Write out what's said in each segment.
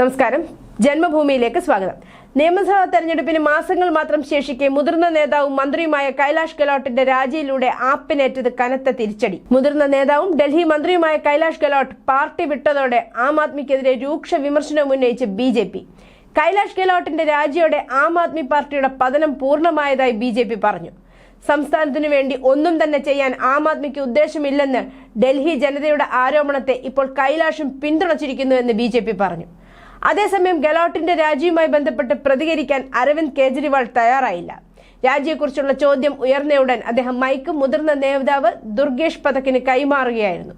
നമസ്കാരം. ജന്മഭൂമിയിലേക്ക് സ്വാഗതം. നിയമസഭാ തെരഞ്ഞെടുപ്പിന് മാസങ്ങൾ മാത്രം ശേഷിക്കെ മുതിർന്ന നേതാവും മന്ത്രിയുമായ കൈലാഷ് ഗെലോട്ടിന്റെ രാജിയിലൂടെ ആപ്പിനേറ്റത് കനത്ത തിരിച്ചടി. മുതിർന്ന നേതാവും ഡൽഹി മന്ത്രിയുമായ കൈലാഷ് ഗെലോട്ട് പാർട്ടി വിട്ടതോടെ ആം ആദ്മിക്കെതിരെ രൂക്ഷ വിമർശനം ഉന്നയിച്ച് ബി ജെ പി. കൈലാഷ് ഗെലോട്ടിന്റെ രാജിയോടെ ആം ആദ്മി പാർട്ടിയുടെ പതനം പൂർണമായതായി ബി ജെ പി പറഞ്ഞു. സംസ്ഥാനത്തിനു വേണ്ടി ഒന്നും തന്നെ ചെയ്യാൻ ആം ആദ്മിക്ക് ഉദ്ദേശമില്ലെന്ന് ഡൽഹി ജനതയുടെ ആരോപണത്തെ ഇപ്പോൾ കൈലാഷും പിന്തുണച്ചിരിക്കുന്നുവെന്ന് ബി ജെ പി പറഞ്ഞു. അതേസമയം ഗെലോട്ടിന്റെ രാജിയുമായി ബന്ധപ്പെട്ട് പ്രതികരിക്കാൻ അരവിന്ദ് കേജ്രിവാൾ തയ്യാറായില്ല. രാജിയെക്കുറിച്ചുള്ള ചോദ്യം ഉയർന്നയുടൻ അദ്ദേഹം മൈക്ക് മുതിർന്ന നേതാവ് ദുർഗേഷ് പതക്കിന് കൈമാറുകയായിരുന്നു.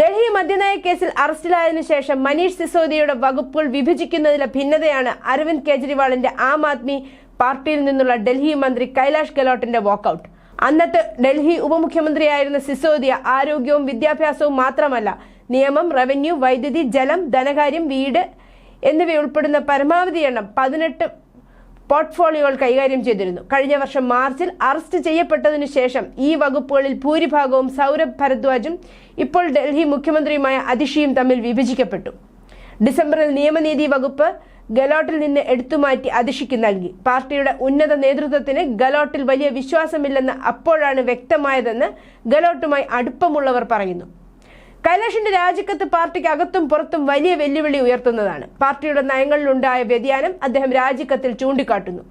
ഡൽഹി മദ്യനയ കേസിൽ അറസ്റ്റിലായതിനു ശേഷം മനീഷ് സിസോദിയയുടെ വകുപ്പുകൾ വിഭജിക്കുന്നതിലെ ഭിന്നതയാണ് അരവിന്ദ് കേജ്രിവാളിന്റെ ആം ആദ്മി പാർട്ടിയിൽ നിന്നുള്ള ഡൽഹി മന്ത്രി കൈലാഷ് ഗെലോട്ടിന്റെ വാക്കൌട്ട് അന്നത്തെ ഡൽഹി ഉപമുഖ്യമന്ത്രിയായിരുന്ന സിസോദിയ ആരോഗ്യവും വിദ്യാഭ്യാസവും മാത്രമല്ല നിയമം റവന്യൂ വൈദ്യുതി ജലം ധനകാര്യം വീട് എന്നിവയുൾപ്പെടുന്ന പരമാവധി എണ്ണം പതിനെട്ട് പോർട്ട്ഫോളിയോകൾ കൈകാര്യം ചെയ്തിരുന്നു. കഴിഞ്ഞ വർഷം മാർച്ചിൽ അറസ്റ്റ് ചെയ്യപ്പെട്ടതിനു ശേഷം ഈ വകുപ്പുകളിൽ ഭൂരിഭാഗവും സൗരഭ് ഭരദ്വാജും ഇപ്പോൾ ഡൽഹി മുഖ്യമന്ത്രിയുമായ അതിഷിയും തമ്മിൽ വിഭജിക്കപ്പെട്ടു. ഡിസംബറിൽ നിയമനീതി വകുപ്പ് ഗലോട്ടിൽ നിന്ന് എടുത്തുമാറ്റി അതിഷിക്ക് നൽകി. പാർട്ടിയുടെ ഉന്നത നേതൃത്വത്തിന് ഗലോട്ടിൽ വലിയ വിശ്വാസമില്ലെന്ന് അപ്പോഴാണ് വ്യക്തമായതെന്ന് ഗലോട്ടുമായി അടുപ്പമുള്ളവർ പറയുന്നു. കൈലാഷിന്റെ രാജിക്കത്ത് പാർട്ടിക്ക് അകത്തും പുറത്തും വലിയ വെല്ലുവിളി ഉയർത്തുന്നതാണ്. പാർട്ടിയുടെ നയങ്ങളിലുണ്ടായ വ്യതിയാനം അദ്ദേഹം രാജിക്കത്തിൽ ചൂണ്ടിക്കാട്ടുന്നു.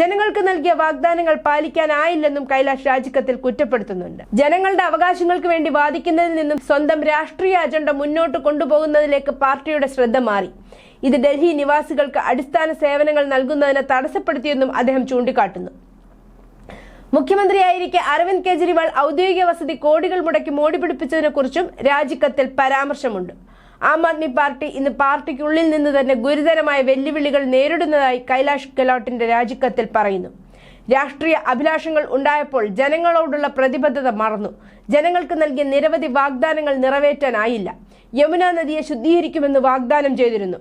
ജനങ്ങൾക്ക് നൽകിയ വാഗ്ദാനങ്ങൾ പാലിക്കാനായില്ലെന്നും കൈലാഷ് രാജിക്കത്തിൽ കുറ്റപ്പെടുത്തുന്നുണ്ട്. ജനങ്ങളുടെ അവകാശങ്ങൾക്ക് വേണ്ടി വാദിക്കുന്നതിൽ നിന്നും സ്വന്തം രാഷ്ട്രീയ അജണ്ട മുന്നോട്ട് കൊണ്ടുപോകുന്നതിലേക്ക് പാർട്ടിയുടെ ശ്രദ്ധ മാറി. ഇത് ഡൽഹി നിവാസികൾക്ക് അടിസ്ഥാന സേവനങ്ങൾ നൽകുന്നതിന് തടസ്സപ്പെടുത്തിയെന്നും അദ്ദേഹം ചൂണ്ടിക്കാട്ടുന്നു. മുഖ്യമന്ത്രിയായിരിക്കെ അരവിന്ദ് കെജ്രിവാൾ ഔദ്യോഗിക വസതി കോടികൾ മുടക്കി മോടി പിടിപ്പിച്ചതിനെ കുറിച്ചും രാജിക്കത്തിൽ പരാമർശമുണ്ട്. ആം ആദ്മി പാർട്ടി ഇന്ന് പാർട്ടിക്കുള്ളിൽ നിന്ന് തന്നെ ഗുരുതരമായ വെല്ലുവിളികൾ നേരിടുന്നതായി കൈലാഷ് ഗെലോട്ടിന്റെ രാജിക്കത്തിൽ പറയുന്നു. രാഷ്ട്രീയ അഭിലാഷങ്ങൾ ഉണ്ടായപ്പോൾ ജനങ്ങളോടുള്ള പ്രതിബദ്ധത മറന്നു. ജനങ്ങൾക്ക് നൽകിയ നിരവധി വാഗ്ദാനങ്ങൾ നിറവേറ്റാനായില്ല. യമുന നദിയെ ശുദ്ധീകരിക്കുമെന്ന് വാഗ്ദാനം ചെയ്തിരുന്നു.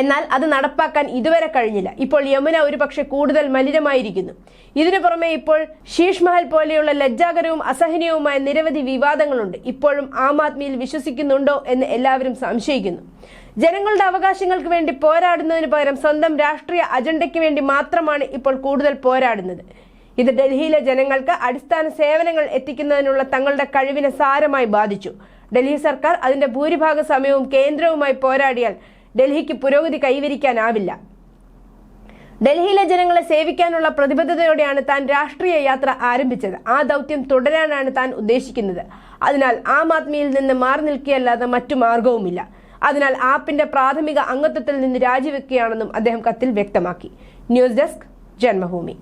എന്നാൽ അത് നടപ്പാക്കാൻ ഇതുവരെ കഴിഞ്ഞില്ല. ഇപ്പോൾ യമുന ഒരുപക്ഷെ കൂടുതൽ മലിനമായിരിക്കുന്നു. ഇതിനു പുറമെ ഇപ്പോൾ ശീഷ് മഹൽ പോലെയുള്ള ലജ്ജാകരവും അസഹനീയവുമായ നിരവധി വിവാദങ്ങളുണ്ട്. ഇപ്പോഴും ആം ആദ്മിയിൽ വിശ്വസിക്കുന്നുണ്ടോ എന്ന് എല്ലാവരും സംശയിക്കുന്നു. ജനങ്ങളുടെ അവകാശങ്ങൾക്ക് വേണ്ടി പോരാടുന്നതിന് പകരം സ്വന്തം രാഷ്ട്രീയ അജണ്ടയ്ക്ക് വേണ്ടി മാത്രമാണ് ഇപ്പോൾ കൂടുതൽ പോരാടുന്നത്. ഇത് ഡൽഹിയിലെ ജനങ്ങൾക്ക് അടിസ്ഥാന സേവനങ്ങൾ എത്തിക്കുന്നതിനുള്ള തങ്ങളുടെ കഴിവിനെ സാരമായി ബാധിച്ചു. ഡൽഹി സർക്കാർ അതിന്റെ ഭൂരിഭാഗ സമയവും കേന്ദ്രവുമായി പോരാടിയാൽ ഡൽഹിക്ക് പുരോഗതി കൈവരിക്കാനാവില്ല. ഡൽഹിയിലെ ജനങ്ങളെ സേവിക്കാനുള്ള പ്രതിബദ്ധതയോടെയാണ് താൻ രാഷ്ട്രീയ യാത്ര ആരംഭിച്ചത്. ആ ദൗത്യം തുടരാനാണ് താൻ ഉദ്ദേശിക്കുന്നത്. അതിനാൽ ആം ആദ്മിയിൽ നിന്ന് മാറി നിൽക്കുകയല്ലാതെ മറ്റു മാർഗവുമില്ല അതിനാൽ ആപ്പിന്റെ പ്രാഥമിക അംഗത്വത്തിൽ നിന്ന് രാജിവെക്കുകയാണെന്നും അദ്ദേഹം കത്തിൽ വ്യക്തമാക്കി. News desk Janmabhumi.